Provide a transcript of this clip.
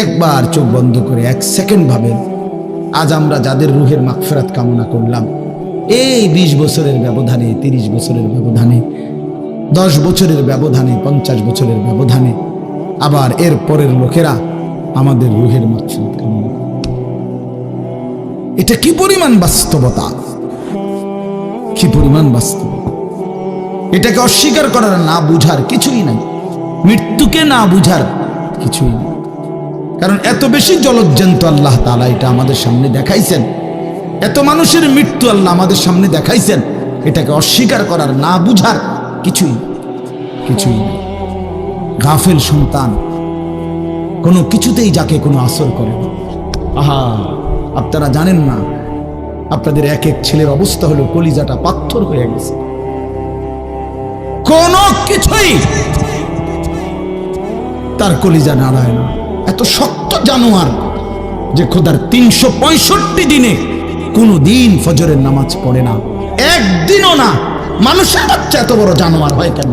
একবার চোখ বন্ধ করে এক সেকেন্ড ভাবেন আজ আমরা যাদের রুহের মাগফেরাত কামনা করলাম, এই বিশ বছরের ব্যবধানে, তিরিশ বছরের ব্যবধানে, দশ বছরের ব্যবধানে, পঞ্চাশ বছরের ব্যবধানে, আবার এর পরের লোকেরা আমাদের রুহের মাগফিরাত কামনা এটা কি পরিমাণ বাস্তবতা? কি পরিমাণ বাস্তবতা? এটাকে অস্বীকার করার না বুঝার কিছুই নাই। মৃত্যুকে না বুঝার কিছুই নেই। কারণ এত বেশি জলজ্জান্ত আল্লাহ তালা এটা আমাদের সামনে দেখাইছেন। এত মানুষের মৃত্যু আল্লাহ আমাদের সামনে দেখাইছেন। এটাকে অস্বীকার করার, না বুঝার কিছুই কিছুই নেই। গাফেল সন্তান। কোনো কিছুতেই যাকে কোনো আসর করে আহা, আপনারা জানেন না, আপনাদের এক এক ছেলের অবস্থা হলো কলিজাটা পাথর হয়ে গেছে। কোনো কিছুই তার কলিজা নাড়ায় না। এত শক্ত জানোয়ার যে খোদার তিনশো পঁয়ষট্টি দিনে কোনো দিন ফজরের নামাজ পড়ে না। একদিনও না। মানুষের বাচ্চা এত বড় জানোয়ার হয় কেন?